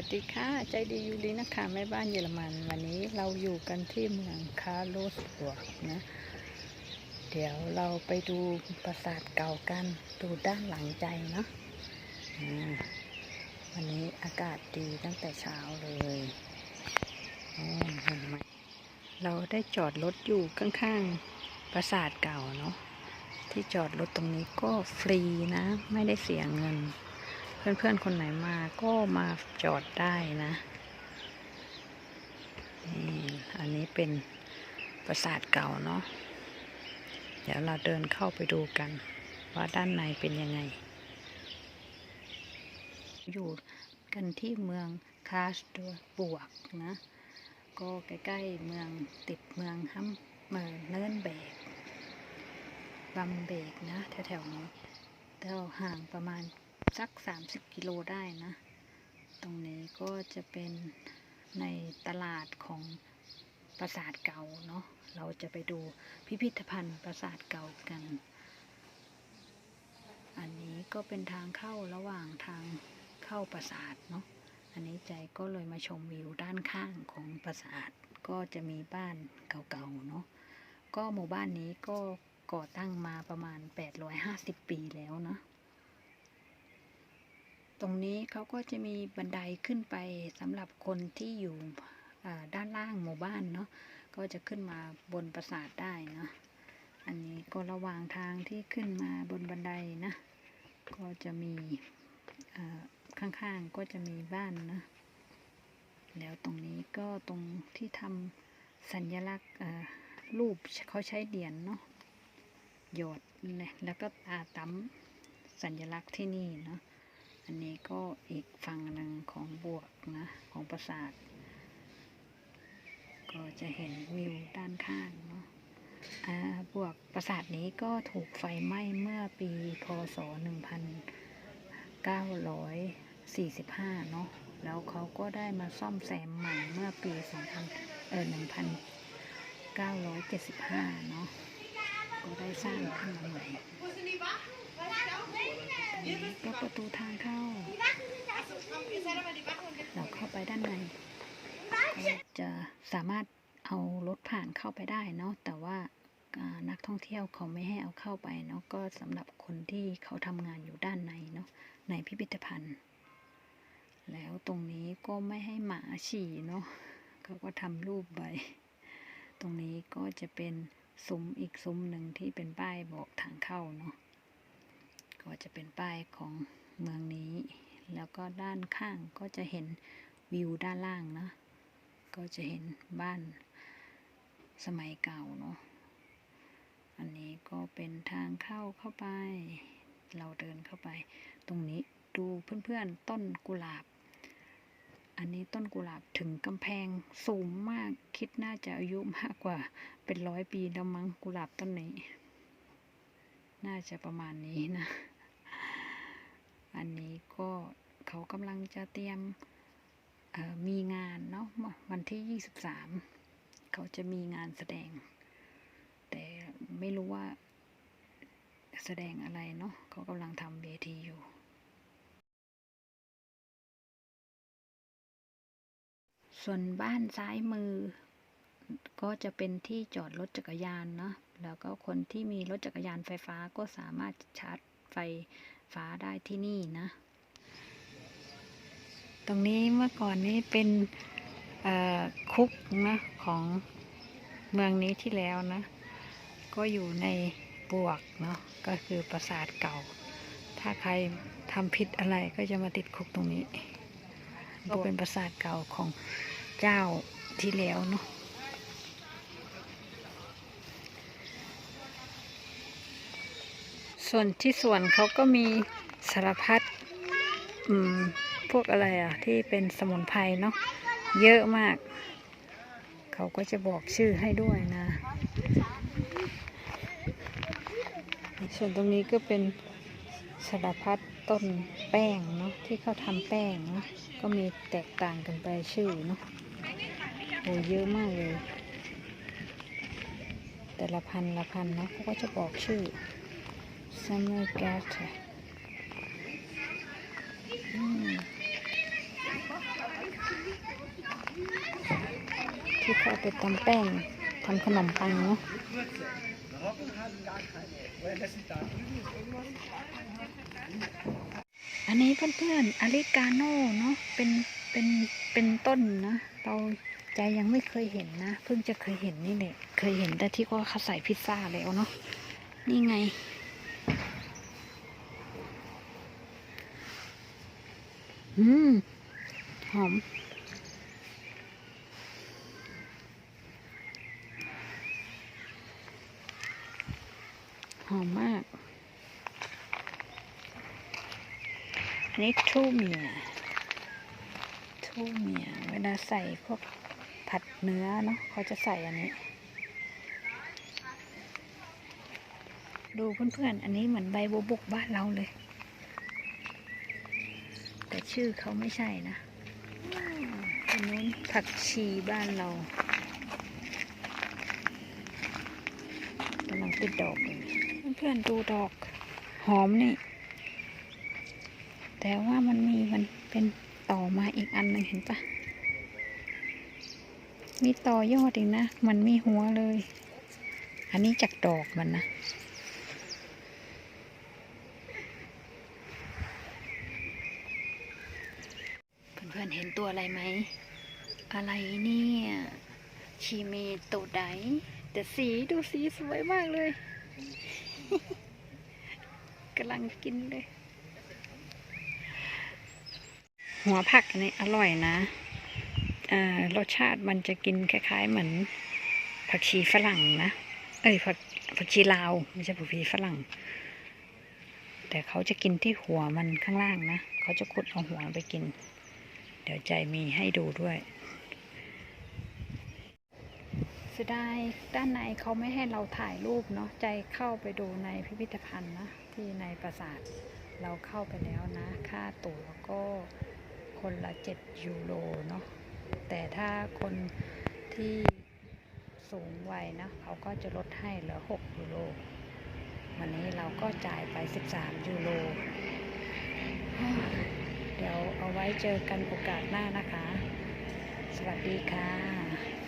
วัสดีค่ะ ใจดียูรินะคะแม่บ้านเยอรมันวันนี้เราอยู่กันที่เมืองคาร์โลสบวกนะ เดี๋ยวเราไปดูปราสาทเก่ากันดูด้านหลังใจเนาะวันนี้อากาศดีตั้งแต่เช้าเลยโอ้เห็นไหมเราได้จอดรถอยู่ข้างๆปราสาทเก่าเนาะที่จอดรถตรงนี้ก็ฟรีนะ ไม่ได้เสียเงิน เพื่อนๆคนไหนมาก็มาจอดได้นะนี่อันนี้เป็นปราสาทเก่าเนาะเดี๋ยวเราเดินเข้าไปดูกัน ว่าด้านในเป็นยังไง อยู่กันที่เมืองคาสตัวบวกนะ ก็ใกล้ๆเมืองติดเมืองฮัมเมอร์เนินเบกบัมเบกนะแถวๆนี้แต่ห่างประมาณ สัก 30 กิโลได้นะ ตรงนี้ก็จะเป็นในตลาดของปราสาทเก่าเนาะ เราจะไปดูพิพิธภัณฑ์ปราสาทเก่ากัน อันนี้ก็เป็นทางเข้าระหว่างทางเข้าปราสาทเนาะ อันนี้ใจก็เลยมาชมวิวด้านข้างของปราสาท ก็จะมีบ้านเก่าๆเนาะ ก็หมู่บ้านนี้ก็ก่อตั้งมาประมาณ 850 ปีแล้วเนาะ ตรงนี้เขาก็จะมีบันไดขึ้นไปสำหรับคนที่อยู่ด้านล่างหมู่บ้านเนาะก็จะขึ้นมาบนปราสาทได้เนาะอันนี้ก็ระหว่างทางที่ขึ้นมาบนบันไดนะ ก็จะมีข้างๆก็จะมีบ้านนะ แล้วตรงนี้ก็ตรงที่ทำสัญลักษณ์รูปเขาใช้เหรียญเนาะหยดแล้วก็อาตั้มสัญลักษณ์ที่นี่เนาะ อันนี้ก็อีกฝั่งหนึ่งของบวกนะ ของปราสาท ก็จะเห็นวิวด้านข้างเนาะอ่าบวกปราสาทนี้ก็ถูกไฟไหม้เมื่อปีพศ 1945 เนาะ แล้วเขาก็ได้มาซ่อมแซมใหม่เมื่อปี 2000 เออ1975 เนาะ ก็ได้สร้างขึ้นมาใหม่ นี่ก็ประตูทางเข้า เราเข้าไปด้านในก็จะสามารถเอารถผ่านเข้าไปได้เนาะ แต่ว่าอ่านักท่องเที่ยวเขาไม่ให้เอาเข้าไปเนาะ ก็สำหรับคนที่เขาทำงานอยู่ด้านในเนาะ ในพิพิธภัณฑ์ แล้วตรงนี้ก็ไม่ให้หมาฉี่เนาะเขาก็ทำรูปไว้ตรงนี้ก็จะเป็นซุ้มอีกซุ้มหนึ่งที่เป็นป้ายบอกทางเข้าเนาะ ก็จะเป็นป้ายของเมืองนี้ แล้วก็ด้านข้างก็จะเห็นวิวด้านล่างนะ ก็จะเห็นบ้านสมัยเก่าเนาะ อันนี้ก็เป็นทางเข้าเข้าไป เราเดินเข้าไป ตรงนี้ดูเพื่อนๆต้นกุหลาบ อันนี้ต้นกุหลาบถึงกำแพงสูงมาก คิดน่าจะอายุมากกว่า เป็นร้อยปีแล้วมั้งกุหลาบต้นนี้ น่าจะประมาณนี้นะ อันนี้ก็เขากำลังจะเตรียมมีงานเนาะวันที่ 23 เขาจะมีงานแสดง แต่ไม่รู้ว่าแสดงอะไรเนาะเขากำลังทำเวทีอยู่ส่วนบ้านซ้ายมือ ก็จะเป็นที่จอดรถจักรยานเนาะแล้วก็คนที่มีรถจักรยานไฟฟ้าก็สามารถชาร์จไฟ ฟ้าได้ที่นี่นะ ตรงนี้เมื่อก่อนนี้เป็นคุกนะของเมืองนี้ที่แล้วนะ ก็อยู่ในบวกเนาะก็คือปราสาทเก่า ถ้าใครทำผิดอะไรก็จะมาติดคุกตรงนี้ ก็เป็นปราสาทเก่าของเจ้าที่แล้วเนาะ ส่วนที่สวนเขาก็มีสารพัดพวกอะไรอะ ที่เป็นสมุนไพรเนาะเยอะมาก เขาก็จะบอกชื่อให้ด้วยนะ ส่วนตรงนี้ก็เป็นสารพัดต้นแป้งเนาะที่เขาทำแป้งเนาะก็มีแตกต่างกันไปชื่อเนาะโอ้เยอะมากเลย แต่ละพันละพันเนาะเขาก็จะบอกชื่อ Summer Gata ที่เขาไปตำแป้งทำขนมปังเนาะอันนี้เพื่อนๆอาริกาโน่เนาะเป็นเป็นเป็นต้นนะเราใจยังไม่เคยเห็นนะ เพิ่งจะเคยเห็นนี่แหละเคยเห็นแต่ที่ว่าเขาใส่พิซซ่าแล้วเนาะนี่ไง อืม หอม หอมมากอันนี้ทูเมียทูเมีย เวลาใส่พวกผัดเนื้อเนาะเขาจะใส่อันนี้ ดูเพื่อนๆ อันนี้เหมือนใบบัวบกบ้านเราเลย แต่ชื่อเขาไม่ใช่นะอันนู้นผักชีบ้านเรากำลังติดดอกเลยเพื่อนๆดูดอกหอมนี่ แต่ว่ามันมีมันเป็นต่อมาอีกอันหนึ่งเห็นปะมีต่อยอดอีกนะ มันมีหัวเลย อันนี้จากดอกมันนะ อนเห็นตัวอะไรไหม อะไรเนี่ย ชีเมโตะไดแต่สีดูสีสวยมากเลยกำลังกินเลย หัวผักนนี้อร่อยนะอ่ารสชาติมันจะกินคล้าย ๆ เหมือนผักชีฝรั่งนะ เอ้ยผักผักชีลาวไม่ใช่ผักชีฝรั่ง แต่เขาจะกินที่หัวมันข้างล่างนะ เขาจะขุดเอาหัวไปกิน เดี๋ยวใจมีให้ดูด้วยเสียดายด้านในเขาไม่ให้เราถ่ายรูปเนาะใจเข้าไปดูในพิพิธภัณฑ์นะที่ในปราสาทเราเข้าไปแล้วนะ ค่าตั๋วก็คนละ 7 ยูโรเนาะแต่ถ้าคนที่สูงวัยนะเขาก็จะลดให้เหลือ 6 ยูโรวันนี้เราก็จ่ายไป 13 ยูโร เดี๋ยวเอาไว้เจอกันโอกาสหน้านะคะ สวัสดีค่ะ